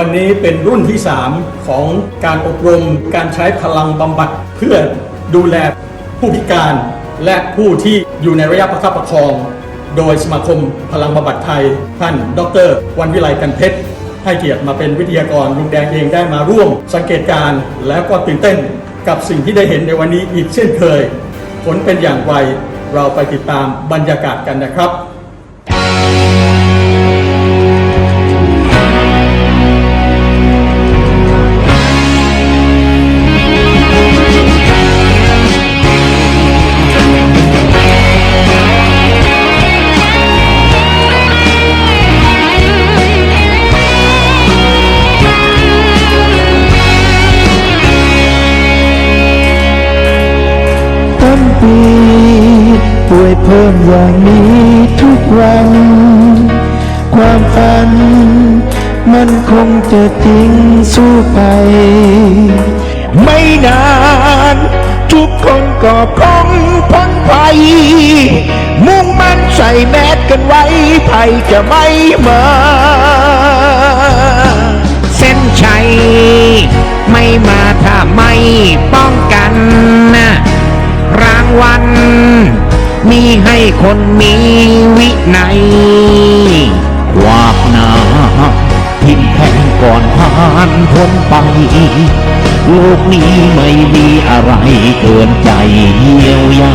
วันนี้เป็นรุ่นที่ 3 ของการอบรมการใช้พลังบำบัดเพื่อดูแลผู้พิการ และผู้ที่อยู่ในระยะประคับประคอง โดยสมาคมพลังบำบัดไทย ท่าน ดร วันวิไลกันเพชรให้เกียรติมาเป็นวิทยากรลุงแดงเองได้มาร่วม สังเกตการแล้วก็ตื่นเต้นกับสิ่งที่ได้เห็นในวันนี้อีกเช่นเคย ผลเป็นอย่างไรเราไปติดตามบรรยากาศกันนะครับ พิ่มอย่างนี้ทุกวัน ความฝัน มันคงจะทิ้งสู้ไป ไม่นาน ทุกคนก็คงพ้นภัย มุ่งมั่นใส่แมสกันไว้ภัยจะไม่มา เส้นชัย ไม่มาถ้าไม่ป้องกันนะรางวัล มีให้คนมีวินัยวากนาทิมแทงก่อนผ่านพ้นไป โลกนี้ไม่มีอะไรเกินใจเยียวยา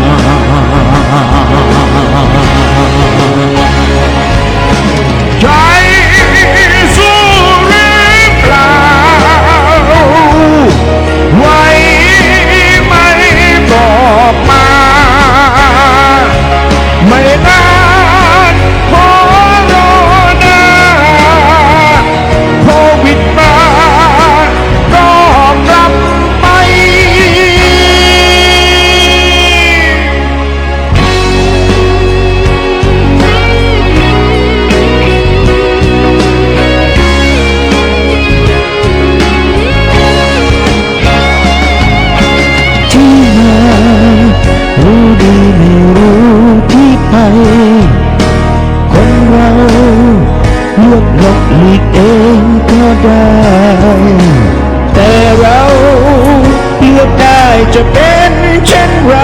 จะเป็นเช่นไร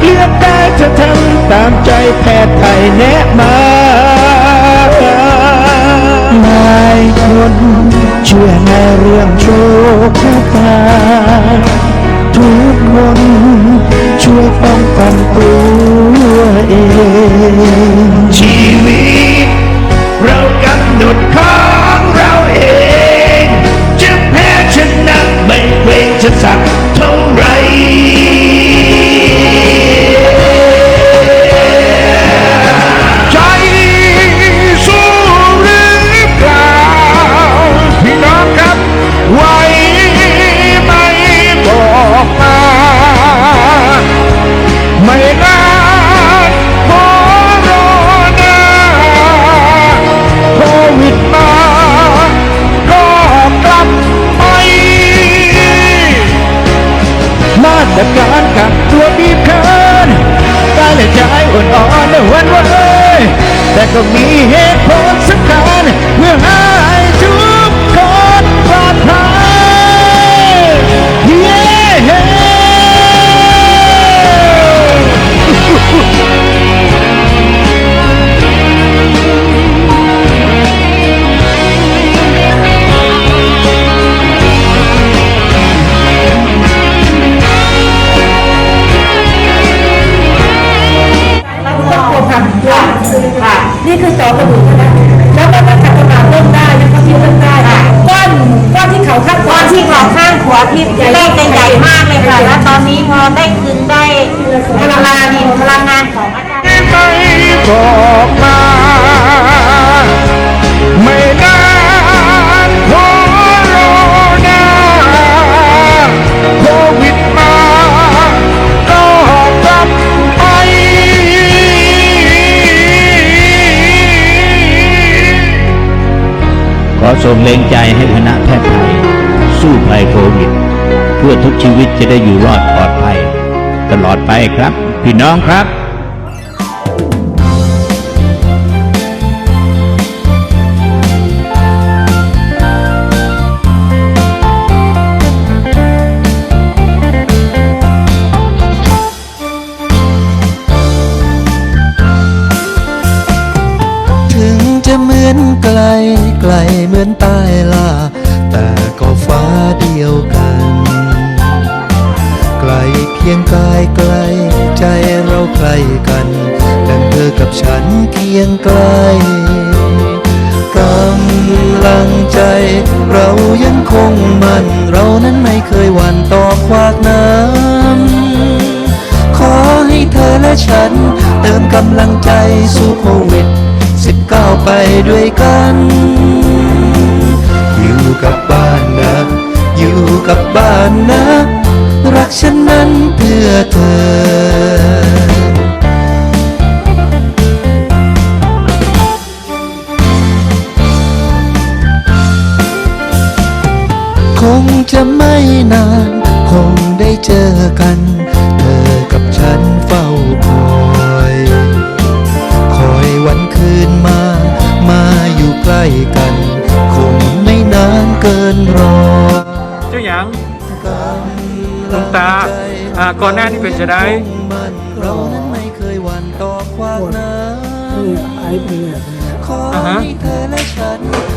เลือกได้จะทำตามใจแพทย์ไทยแนะมาหลายคนเชื่อในเรื่องโชคชะตาทุกคนช่วยป้องกันตัวเอง ชีวิต เรากำหนดของเราเอง จะแพ้ชนะไม่เกรงจะสัก เเขาข้างขวที่เลขจะใหญ่มากเลยค่ะ แล้วตอนนี้พอได้คืนได้พลังงานีพลังงานของอาจารย์ไม่บอกมาไม่นานขอรอนะโควิดมาก็กลับไป ขอส่งแรงใจให้คณะแพทย์ไทย สู้ภัยโควิด เพื่อทุกชีวิตจะได้อยู่รอดปลอดภัย ตลอดไปครับ พี่น้องครับ งไกลกำลังใจ เรายังคงมั่น เรานั้นไม่เคยหวั่นต่อควากน้ำขอให้เธอและฉัน เติมกำลังใจสู้โควิด19ไปด้วยกัน อยู่กับบ้านนะ อยู่กับบ้านนะ รักฉันนั้นเพื่อเธอ จะไม่นาน คงได้เจอกัน เธอกับฉันเฝ้าคอย คอยวันคืนมา มาอยู่ใกล้กัน คงไม่นานเกินรอเจ้าหยังหลวงตาอ่าก่อนหน้านี่เป็นจะได้มันเรานั้นไม่เคยหวั่นต่อความน้ำไอ้เป็นเนี่ยขอให้เธอและฉั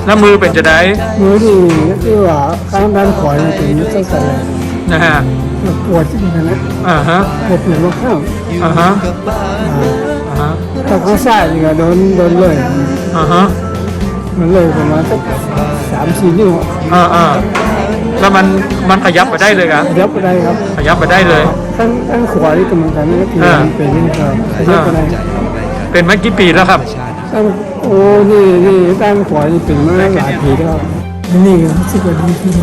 นแล้วมือเป็นจะได้มือดีที่ว่าข้างด้านขวาเนี่ยเป็นตั้งแต่นะฮะปวดที่นั่นนะอ่าฮะปวดอยู่ข้างอยู่อ่าฮะกับบ้านอ่าฮะถ้าข้างซ้ายนี่ก็โดนโดนเลยอ่าฮะมันเลยประมาณสักสามสี่นิ้วอ่าอ่าแล้วมันมันขยับไปได้เลยครับยับไปได้ครับขยับไปได้เลยข้างข้างขวานี่ก็เหมือนกันนะที่มันเป็นนี่ครับยับไปได้เป็นมากี่ปีแล้วครับข้าง โอ้นี่นี่ด้านขวานี่เป็นมาหลายปีแล้วนี่รู้สึกว่าดีขึ้น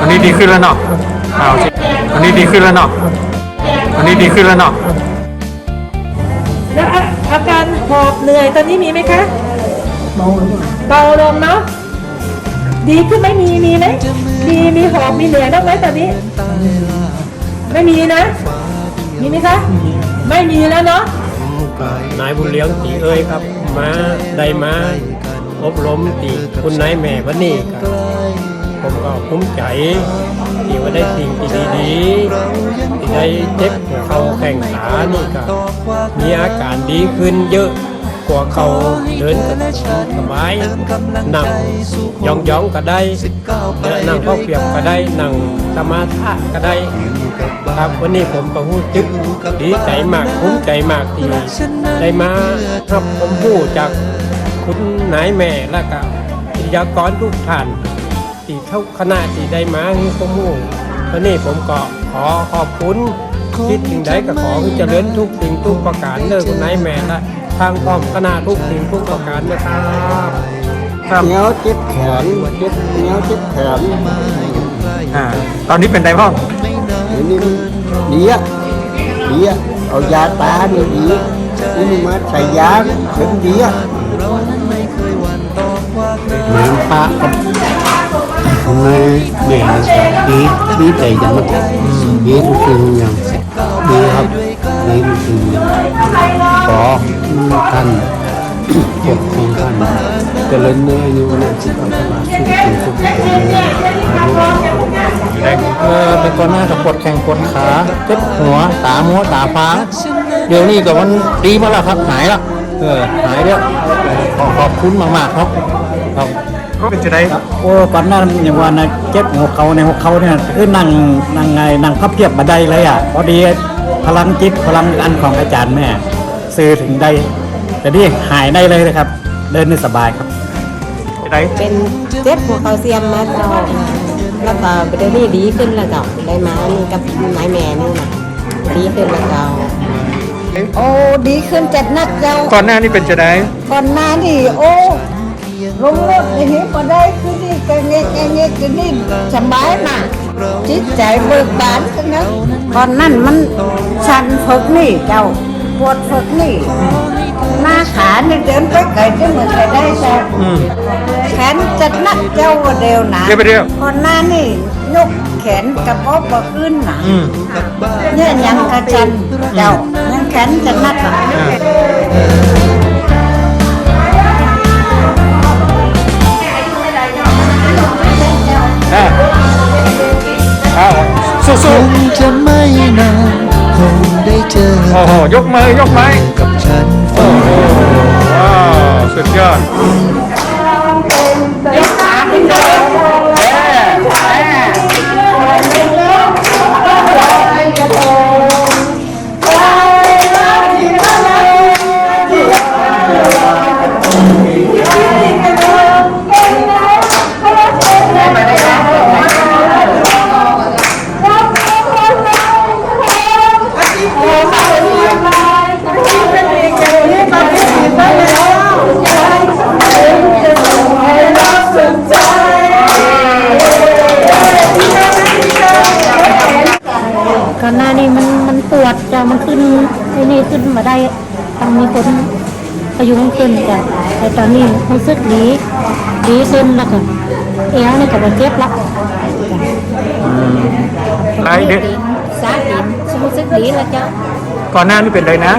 อันนี้ดีขึ้นแล้วเนาะเอาสิอันนี้ดีขึ้นแล้วเนาะอันนี้ดีขึ้นแล้วเนาะแล้วอาอาการหอบเหนื่อยตอนนี้มีไหมคะเบาลงเบาลงเนาะดีขึ้นไหมมีมีไหมมีมีหอบมีเหนื่อยบ้างไหมตอนนี้ ไม่มีนะ มีไหมคะ ไม่มีแล้วเนาะนายบุญเลี้ยงตีเอ้ยครับ มาได้มาอบรมตีคุณนายแม่วันนี้ครับผมก็ภูมิใจที่ว่าได้สิ่งที่ดีๆที่ได้เจ็บเขาแข่งขานี่ก็มีอาการดีขึ้นเยอะ กว่าเขาเดินกันสบายนั่งยองๆก็ได้และนั่งเข้าเปรียบก็ได้นั่งสมาธิก็ได้ ครับวันนี้ผมก็หู้จึกดีใจมากภูมิใจมากที่ได้มารับผมผู้จากคุณนายแม่และก็วิทยากรทุกท่านที่เท่าคณะที่ได้มาให้ผมหู้วันนี้ผมก็ขอขอบคุณคิดสิ่งใดก็ขอให้เจริญทุกสิ่งทุกประการเด้อคุณนายแม่และ ทางพร้อมคณะทุกสิ่งทุกประการนะครับครับเหนียวเจ็บแขนเจ็บเหนียวเจ็บแขนอ่าตอนนี้เป็นไดพ่องเดี๋ยวนี้ดีอะดีอะเอายาตาเนี่ยดีนี่มาใส่ยาถึงดีอะเหมือนพระกับทำไมแม่ดีดีใจจังนะดีทุกสิ่งอย่าง ดีครับดีทุกสิ่งอขอท่านปกครองท่านเจริญเนื้ออายุนะสุขภาพสุขสิ่งทุกสิ่งเลยเออเป็นก่อนหน้ากับปวดแข้งปวดขาเจ็บหัวตามัวตาฟ้าเดี๋ยวนี้ก็มันดีมาแล้วครับหายล้วเออหายแล้วขอขอบคุณมากๆครับครับ เป็นจะได้โอ้ก่อนหน้านั้นอย่างว่านะเจ็บหัวเขาในหัวเขาเนี่ยคือนั่งนั่งไงนั่งพับเพียบมาได้เลยอะพอดีพลังจิตพลังอันของอาจารย์แม่สื่อถึงได้แต่นี่หายได้เลยนะครับ เดินได้สบายครับจะได้เป็นเจ็บหัวเขาเสียมมาเจ้าแล้วก็เดี๋ยวนี้ดีขึ้นแล้วเจ้าได้มานี่กับนายแม่นี่นะดีขึ้นแล้วเจ้าโอ้ดีขึ้นจัดนักเจ้าก่อนหน้านี่เป็นจะได้ก่อนหน้านี่โอ้ ลงรถไอ้เห็นก็ได้คือนี่ก็เงี้ยเงี้ยก็นี่สบายน่ะจิตใจเบิกบานกันนะก่อนนั้นมันชันฝึกนี่เจ้าปวดฝึกนี่หน้าขาเนี่ยเดินไปไกลจะเหมือนไปได้เจ้าอืมแขนจัดนักเจ้าว่าเดียวนะเดี๋ยวไปเดี๋ยวก่อนหน้านี่ยกแขนกระเพาะบ่ขึ้นนะอืมเนี่ยยังกระจันเจ้ายังแขนจัดนักอะ สู้คงจะไม่นานคงได้เจอๆโอ้โหยกมือยกไม้กับฉันโอ้โหว้าวสุดยอ วดจ้ะมันขึ้นไอ้นี่ขึ้นมาได้ต้องมีคนพยุงขึ้นจ้ะแต่ตอนนี้รู้สึกดีดีขึ้นแล้วก็เอวนี่ก็บ่เจ็บละไรเด็กสาตีนรู้สึกดีแล้วจ้ะก่อนหน้านี่เป็นไรนะ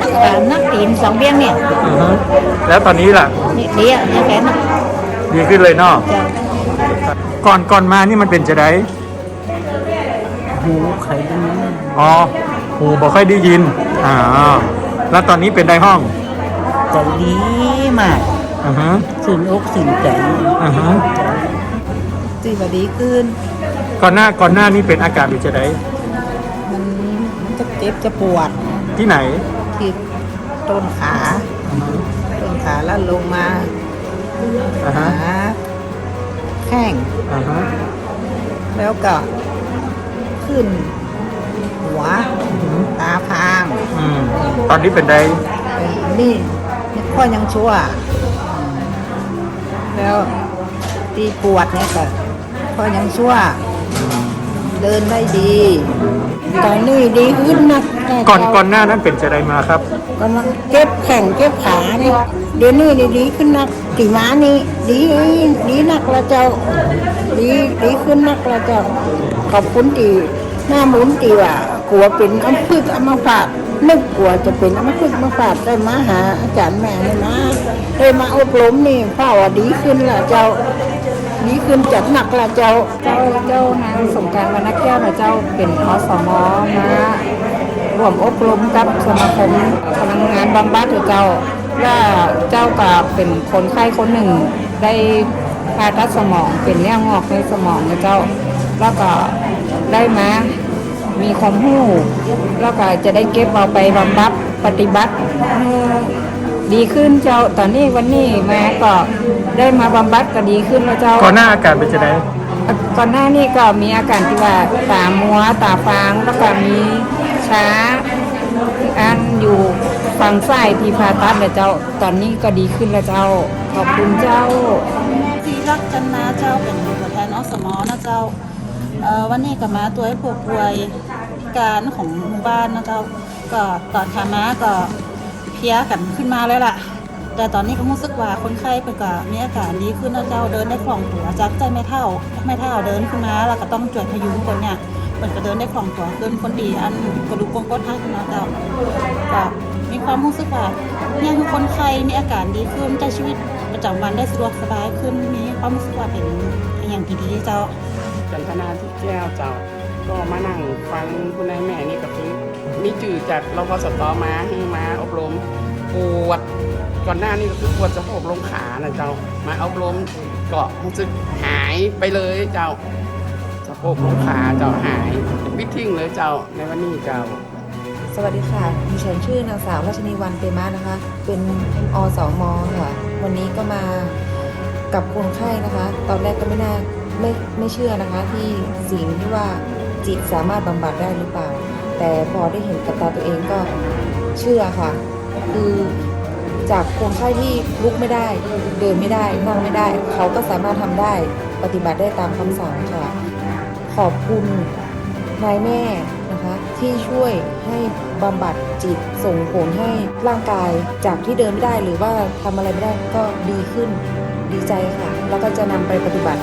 นักแต่นักตีนสองเบี้ยงเนี่ยอือฮึแล้วตอนนี้ล่ะนี่ดีอะเนี่ยแกนะดีขึ้นเลยเนาะจ้ะก่อนก่อนมานี่มันเป็นจะไดหูไข่ดังนั้นอ๋อ หูบอกค่อยได้ยินอ่าแล้วตอนนี้เป็นไดห้องใจดีมากอือฮึสิ่งอกสิ่งใจอือฮึจีบดีขึ้น ก่อนหน้าก่อนหน้านี่เป็นอาการเป็นจะไดมันมันจะเจ็บจะปวดที่ไหนที่ต้นขาต้นขาแล้วลงมาอ่าหาฮะแข้งอ่าฮะแล้วก็ขึ้นหัว ตาพางอืมตอนนี้เป็นไดไอ้นี่นี่ข้อยังชั่ว แล้วตีปวดเนี่ยก็ข้อยังชั่ว เดินได้ดี ตอนนี้ดีขึ้นนะแต่ก่อนก่อนหน้านั้นเป็นจะไดมาครับกำลังเก็บแข่งเก็บขาเนี่ยเดี๋ยวนี้นี่ดีขึ้นนักตีม้านี่ดีดีนักละเจ้า ดีดีขึ้นนักละเจ้าขอบคุณตีหน้าหมุนตีว่าก ลัวเป็นอัมพฤกษ์อัมพาตนึกกลัวจะเป็นอัมพฤกษ์อัมพาตได้มาหาอาจารย์แม่นี่นะได้มาอบรมนี่พ่อว่าดีขึ้นละเจ้าดีขึ้นจัดหนักละเจ้าเจ้าเจ้านางสงการวรรณแก้วนะเจ้าเป็นอสมมาร่วมอบรมกับสมาคมพลังงานบำบัดเจ้าว่าเจ้าก็เป็นคนไข้คนหนึ่งได้ผ่าตัดสมองเป็นเนื้องอกในสมองนะเจ้า แล้วก็ได้มา มีความรู้แล้วก็จะได้เก็บเอาไปบำบัดปฏิบัติให้ดีขึ้นเจ้าตอนนี้วันนี้มาก็ได้มาบำบัดก็ดีขึ้นแล้วเจ้าก่อนหน้าอาการเป็นจะไดก่อนหน้านี้ก็มีอาการที่ว่าตามัวตาฟางแล้วก็มีช้าอันอยู่ฝั่งซ้ายที่ผ่าตัดแล้วเจ้าตอนนี้ก็ดีขึ้นแล้วเจ้าขอบคุณเจ้าที่รักกันนะเจ้าเป็นตัวแทนอสมอนะเจ้าเอ่อ วันนี้ก็มาตัวให้ผู้ป่วยพิการของหมู่บ้านนะเจ้าก็ตอนขามาก็เพียกันขึ้นมาแล้วล่ะ แต่ตอนนี้ก็รู้สึกว่าคนไข้เป็นก็มีอาการดีขึ้นนะเจ้าเดินได้คล่องตัวจากใจไม่เท่าไม่เท่าเดินขึ้นมาแล้วก็ต้องจ่วยพยุงคนเนี่ยมันก็เดินได้คล่องตัวขึ้นคนดีอันกระดูกโกงก้นทักนะเจ้าก็มีความรู้สึกว่าเนี่ยคือคนไข้มีอาการดีขึ้นใช้ชีวิตประจำวันได้สะดวกสบายขึ้นมีความรู้สึกว่าเป็นอย่างที่ดีเจ้า จันทนาที่แก้วเจ้า ก็มานั่งฟังคุณนายแม่นี่ก็คือมีจื่อจากเราพอสตอมาให้มาอบรมปวดก่อนหน้านี่ก็คือปวดสะโพกลงขานะเจ้า มาอบรมก็รู้สึกหายไปเลยเจ้าสะโพกลงขาเจ้าหายวิทิ้งเลยเจ้าในวันนี้เจ้าสวัสดีค่ะดิฉันชื่อนางสาวราชนีวันเตมานะคะ เป็นอสมค่ะ วันนี้ก็มากับคนไข้นะคะ ตอนแรกก็ไม่น่า ไม่ไม่เชื่อนะคะที่สิ่งที่ว่าจิตสามารถบำบัดได้หรือเปล่า แต่พอได้เห็นกับตาตัวเองก็เชื่อค่ะ คือจากคนไข้ที่ลุกไม่ได้ เดินไม่ได้นั่งไม่ได้ เขาก็สามารถทำได้ปฏิบัติได้ตามคำสั่งค่ะ ขอบคุณนายแม่นะคะที่ช่วยให้บำบัดจิตส่งผลให้ร่างกายจากที่เดินไม่ได้หรือว่าทำอะไรไม่ได้ก็ดีขึ้นดีใจค่ะ แล้วก็จะนำไปปฏิบัติ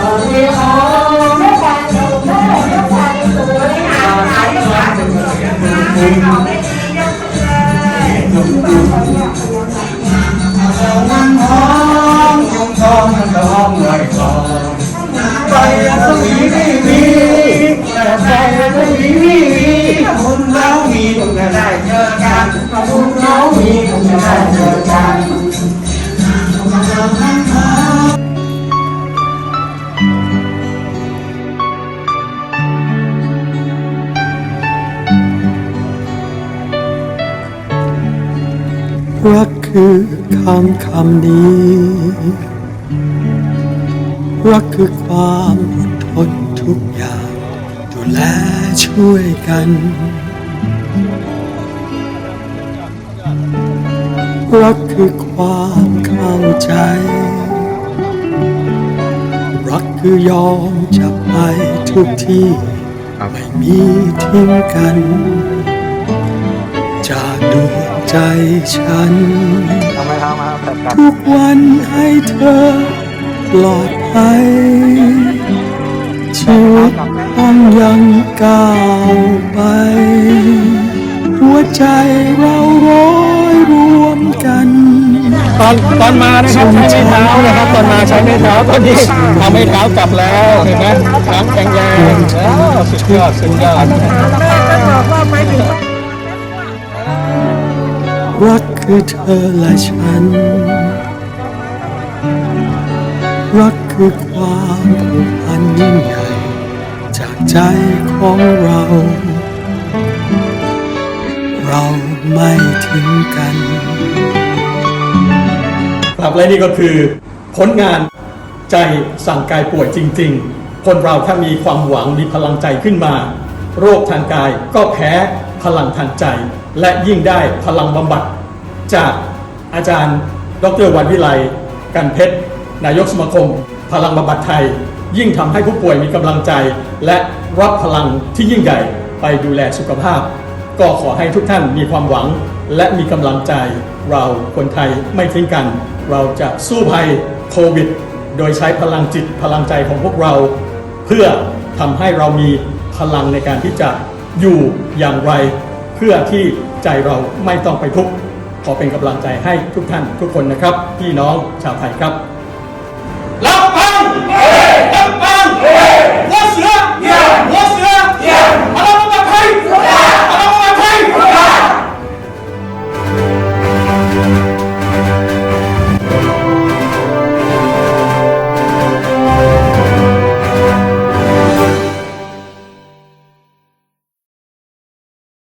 ไปำคำนี้รักคือความอดทนทุกอย่างดูแลช่วยกัน รักคือความเข้าใจ รักคือยอมจะไปทุกที่ ไม่มีทิ้งกัน จากดวงใจฉัน ทำไมทำมาแต่กันทุกวันให้เธอปลอดภัยชีวิตต้องยังก้าวไป หัวใจเราร้อยรวมกัน ตอนตอนมานะครับใช้ไม้เท้านะครับ ตอนมาใช้ไม้เท้าตอนนี้ทำไม้เท้ากลับแล้วเห็นไหมขาแข็งแรงแล้วสุดยอดสุดยอดรัก คือเธอและฉัน รักคือความผูกพันยิ่งใหญ่ จากใจของเรา เราไม่ทิ้งกันครับและนี่ก็คือ ผลงานใจสั่งกายป่วยจริง ๆ คนเราถ้ามีความหวังมีพลังใจขึ้นมา โรคทางกายก็แพ้พลังทางใจ และยิ่งได้พลังบำบัด จากอาจารย์ ดรวันวิไลกันเพชร นายกสมาคม พลังบำบัดไทย ยิ่งทำให้ผู้ป่วยมีกำลังใจ และรับพลังที่ยิ่งใหญ่ไปดูแลสุขภาพ ก็ขอให้ทุกท่านมีความหวังและมีกำลังใจ เราคนไทยไม่ทิ้งกัน เราจะสู้ภัยโควิด โดยใช้พลังจิตพลังใจของพวกเรา เพื่อทำให้เรามีพลังในการที่จะอยู่อย่างไร เพื่อที่ใจเราไม่ต้องไปทุกข์ ขอเป็นกำลังใจให้ทุกท่านทุกคนนะครับ พี่น้องชาวไทยครับลำพังลำพังหัวเสือหัว